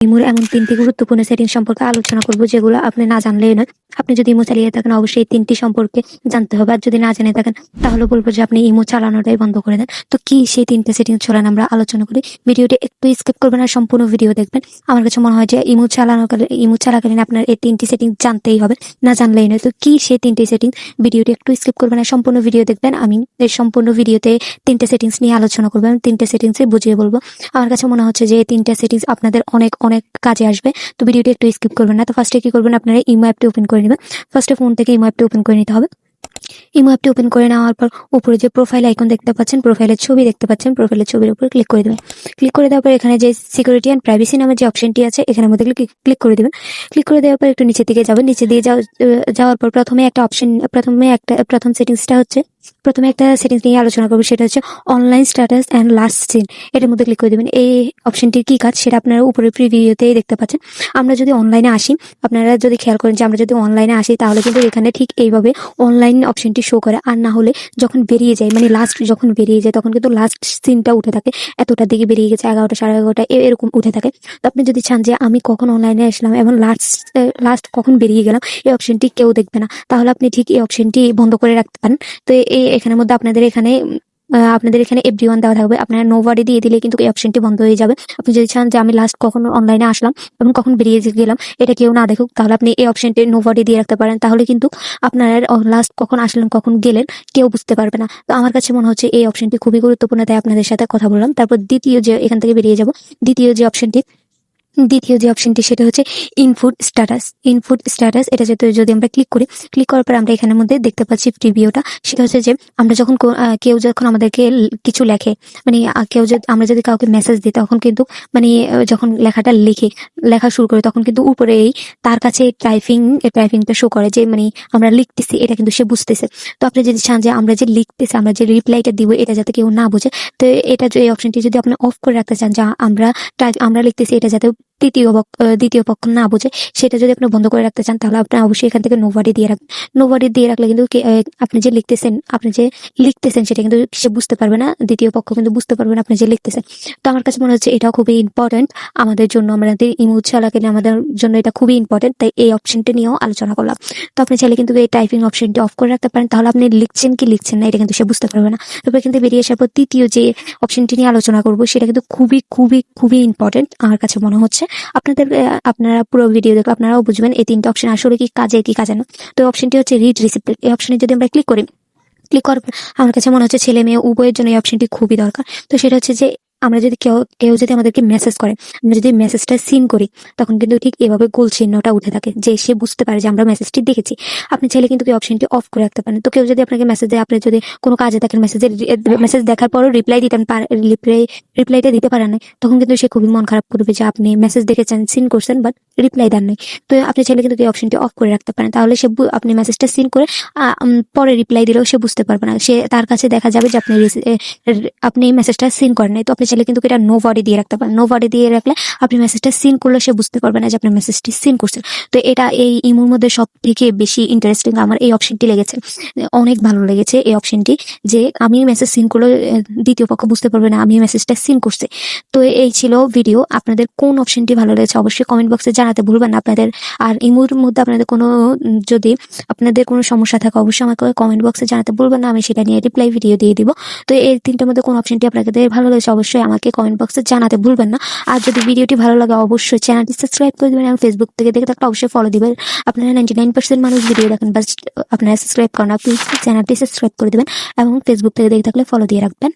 ইমোর এমন তিনটি গুরুত্বপূর্ণ সেটিং সম্পর্কে আলোচনা করব যেগুলো আপনি না জানলেই নয়। আপনি যদি ইমো চালিয়ে থাকেন, অবশ্যই তিনটি সম্পর্কে জানতে হবে। আর যদি না জেনে থাকেন, তাহলে বলব যে আপনি ইমো চালানোটাই বন্ধ করে দেন। তো কি সেই তিনটে সেটিং চলেন আমরা আলোচনা করি। ভিডিওটি একটু স্কিপ করবেন আর সম্পূর্ণ ভিডিও দেখবেন। আমার কাছে মনে হয় যে ইমো চালানো ইমো চলাকালীন আপনার এই তিনটি সেটিং জানতেই হবে, না জানলেই নয়। তো কি সেই তিনটি সেটিং? ভিডিওটি একটু স্কিপ করবেন আর সম্পূর্ণ ভিডিও দেখবেন। আমি এই সম্পূর্ণ ভিডিওতে তিনটে সেটিংস নিয়ে আলোচনা করব। আমি তিনটে সেটিংসে বুঝিয়ে বলব। আমার কাছে মনে হচ্ছে যে এই তিনটে সেটিংস আপনাদের অনেক অনেক কাজে আসবে। তো ভিডিওটি একটু স্কিপ করবেন না। তো ফার্স্টে কি করবেন? আপনারা ইমো অ্যাপটি ওপেন করে নেবেন ফার্স্টে ফোন থেকে ইমো অ্যাপটি ওপেন করে নিতে হবে। ইমো অ্যাপটি ওপেন করে নেওয়ার পর উপরে যে প্রোফাইল আইকন দেখতে পাচ্ছেন প্রোফাইলের ছবি দেখতে পাচ্ছেন প্রোফাইলের ছবির উপর ক্লিক করে দেবেন। ক্লিক করে দেওয়ার পর এখানে যে সিকিউরিটি অ্যান্ড প্রাইভেসি নামের যে অপশনটি আছে, এখানে মধ্যে ক্লিক করে দেবেন। ক্লিক করে দেওয়ার পর একটু নিচের দিকে যাবেন। নিচে দিয়ে যাওয়া যাওয়ার পর প্রথমে একটা অপশন প্রথমে একটা, প্রথম সেটিংসটা হচ্ছে প্রথমে একটা সেটিংস নিয়ে আলোচনা করব, সেটা হচ্ছে online status and last seen এটার মধ্যে ক্লিক করে দেবেন। এই অপশনটির কি কাজ? সেটা আপনারা উপরে প্রিভিউতেই দেখতে পাচ্ছেন। আমরা যদি অনলাইনে আসি, আপনারা যদি খেয়াল করেন যে আমরা যদি অনলাইনে আসি, তাহলে কিন্তু এখানে ঠিক এইভাবে অনলাইন অপশনটি শো করে। আর না হলে যখন বেরিয়ে যায় মানে লাস্ট যখন বেরিয়ে যায়, তখন কিন্তু লাস্ট সিনটা উঠে থাকে। এতটার দিকে বেরিয়ে গেছে, এগারোটা, সাড়ে এগারোটা এরকম উঠে থাকে। তো আপনি যদি চান যে আমি কখন অনলাইনে আসলাম এবং লাস্ট লাস্ট কখন বেরিয়ে গেলাম, এই অপশনটি কেউ দেখবে না। তাহলে আপনি ঠিক এই অপশনটি বন্ধ করে রাখতে পারেন। তো এই এখানের মধ্যে আপনাদের এখানে আপনাদের এখানে এভরি ওয়ান দেওয়া থাকবে। আপনারা নোভারি দিয়ে দিলে কিন্তু এই অপশনটি বন্ধ হয়ে যাবে। আপনি যদি চান যে আমি লাস্ট কখন অনলাইনে আসলাম এবং কখন বেরিয়ে গেলাম, এটা কেউ না দেখুক, তাহলে আপনি এই অপশনটি নোভারি দিয়ে রাখতে পারেন। তাহলে কিন্তু আপনার লাস্ট কখন আসলেন, কখন গেলেন, কেউ বুঝতে পারবে না। তো আমার কাছে মনে হচ্ছে এই অপশনটি খুবই গুরুত্বপূর্ণ, তাই আপনাদের সাথে কথা বললাম। তারপর দ্বিতীয় যে, এখান থেকে বেরিয়ে যাব। দ্বিতীয় যে অপশনটি দ্বিতীয় যে অপশনটি সেটা হচ্ছে ইনফুড স্ট্যাটাস ইনফুড স্ট্যাটাস এটা যাতে যদি আমরা ক্লিক করি ক্লিক করার পর আমরা এখানের মধ্যে দেখতে পাচ্ছি প্রিভিউটা সেটা হচ্ছে যে আমরা যখন কেউ যখন আমাদেরকে কিছু লেখে মানে কেউ যদি আমরা যদি কাউকে মেসেজ দিই, তখন কিন্তু মানে যখন লেখাটা লিখে, লেখা শুরু করে, তখন কিন্তু উপরেই তার কাছে টাইপিং টাইপিংটা শো করে যে মানে আমরা লিখতেছি, এটা কিন্তু সে বুঝতেছে। তো আপনি যদি চান যে আমরা যে লিখতেছি, আমরা যে রিপ্লাইটা দিব, এটা যাতে কেউ না বোঝে, তো এটা এই অপশনটি যদি আপনি অফ করে রাখতে চান, যে আমরা আমরা লিখতেছি, এটা যাতে তৃতীয় দ্বিতীয় পক্ষ না বোঝে, সেটা যদি আপনি বন্ধ করে রাখতে চান, তাহলে আপনি অবশ্যই এখান থেকে নোভারি দিয়ে রাখবেন। নোভারি দিয়ে রাখলে কিন্তু আপনি যে লিখতেছেন, আপনি যে লিখতেছেন, সেটা কিন্তু সে বুঝতে পারবে না, দ্বিতীয় পক্ষ কিন্তু বুঝতে পারবে না আপনি যে লিখতেছেন। তো আমার কাছে মনে হচ্ছে এটা খুবই ইম্পর্টেন্ট আমাদের জন্য আমাদের ইমোজ চালাকে আমাদের জন্য এটা খুবই ইম্পর্টেন্ট তাই এই অপশনটি নিয়েও আলোচনা করলাম। তো আপনি চাইলে কিন্তু এই টাইপিং অপশনটি অফ করে রাখতে পারেন, তাহলে আপনি লিখছেন কি লিখছেন না, এটা কিন্তু সে বুঝতে পারবে না। তারপরে কিন্তু বেরিয়ে আসার পর তৃতীয় যে অপশনটি নিয়ে আলোচনা করব, সেটা কিন্তু খুবই খুবই খুবই ইম্পর্টেন্ট আমার কাছে মনে হচ্ছে আপনাদের আহ, আপনারা পুরো ভিডিও দেখে আপনারাও বুঝবেন এই তিনটা অপশন আসলে কি কাজে কি কাজে না। তো অপশনটি হচ্ছে রিড রিসিপ্ট এই অপশনে যদি আমরা ক্লিক করি ক্লিক করার আমার কাছে মনে হচ্ছে ছেলে মেয়ে উভয়ের জন্য এই অপশনটি খুবই দরকার। তো সেটা হচ্ছে যে আমরা যদি কেউ কেউ যদি আমাদেরকে মেসেজ করে, আমরা যদি মেসেজটা সিন করি, তখন কিন্তু ঠিক এভাবে গোল চিহ্নটা উঠে থাকে যে সে বুঝতে পারে যে আমরা মেসেজটি দেখেছি। আপনি চাইলে কিন্তু এই অপশনটি অফ করে রাখতে পারেন। তো কেউ যদি আপনাকে মেসেজ দেয় আপনি যদি কোনো কাজে থাকেন মেসেজের মেসেজ দেখার পরও রিপ্লাই দিতেন রিপ্লাই রিপ্লাইটা দিতে পারেন নাই, তখন কিন্তু সে খুবই মন খারাপ করবে যে আপনি মেসেজ দেখেছেন সিন করছেন বাট রিপ্লাই দেন নাই। তো আপনি চাইলে কিন্তু এই অপশনটি অফ করে রাখতে পারেন। তাহলে সে আপনি মেসেজটা সিন করে পরে রিপ্লাই দিলেও সে বুঝতে পারবে না। সে, তার কাছে দেখা যাবে যে আপনি আপনি মেসেজটা সিন করেন নাই। তো আপনি চাইলে কিন্তু এটা নো বডি দিয়ে রাখতে পারেন নো বডি দিয়ে রাখলে আপনি মেসেজটা সিন করলে সে বুঝতে পারবে না যে আপনি মেসেজটি সিন করছেন। তো এটা এই ইমোর মধ্যে সব থেকে বেশি ইন্টারেস্টিং আমার এই অপশনটি লেগেছে। অনেক ভালো লেগেছে এই অপশনটি যে আমি মেসেজ সিন করলে দ্বিতীয় পক্ষ বুঝতে পারবে না আমি মেসেজটা সিন করছি। তো এই ছিল ভিডিও আপনাদের কোন অপশনটি ভালো লেগেছে অবশ্যই কমেন্ট বক্সে জানাতে ভুলবেন না। আপনাদের আর ইমোর মধ্যে আপনাদের কোনো যদি আপনাদের কোনো সমস্যা থাকে অবশ্যই আমাকে কমেন্ট বক্সে জানাতে ভুলবেন না। আমি সেটা নিয়ে রিপ্লাই ভিডিও দিয়ে দিব। তো এই তিনটার মধ্যে কোন অপশনটি আপনাদের ভালো লেগেছে অবশ্যই আমাকে কমেন্ট বক্সে জানাতে ভুলবেন না। আর যদি ভিডিওটি ভালো লাগে, অবশ্যই চ্যানেলটি সাবস্ক্রাইব করে দেবেন এবং ফেসবুক থেকে দেখে থাকলে অবশ্যই ফলো দিবেন। আপনারা নাইনটি নাইন পার্সেন্ট মানুষ ভিডিও দেখেন বাস আপনারা সাবস্ক্রাইব করেন আপনি চ্যানেলটি সাবস্ক্রাইব করে দেবেন এবং ফেসবুক থেকে দেখে থাকলে ফলো দিয়ে রাখবেন।